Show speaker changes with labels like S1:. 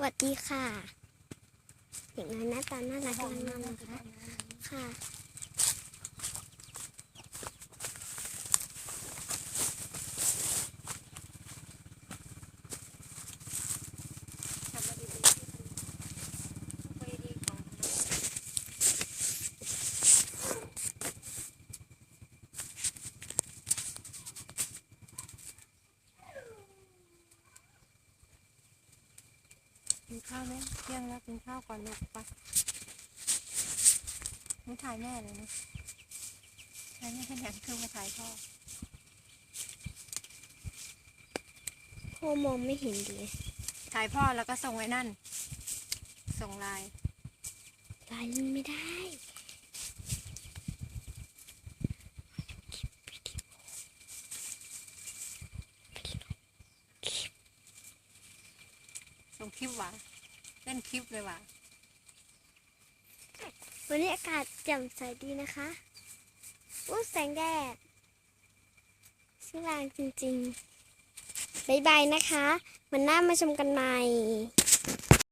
S1: วัสดีค่ะ เด็กน้อยหน้าตาน่ารักกำลังนอนนะคะค่ะ
S2: ทำมาดีๆคุยดีๆของ กินข้าวไหมเที่ยงแล้วกินข้าวก่อนลูกไปนี่ถ่ายแม่เลยนะถ่ายแม่ขยันคือมาถ่ายพ่อ
S1: พ่อมองไม่เห็นเลย
S2: ถ่ายพ่อแล้วก็ส่งไว้นั่น ส่งไลน์
S1: ลายมันไม่ได้
S2: ส่ งคลิปหวะเล่นคลิปเลยว่ะ
S1: วันนี้อากาศแจ่มใสดีนะคะอู้แสงแดดสว่างจริงๆ บ๊ายบายนะคะ มันหน้ามาชมกันใหม่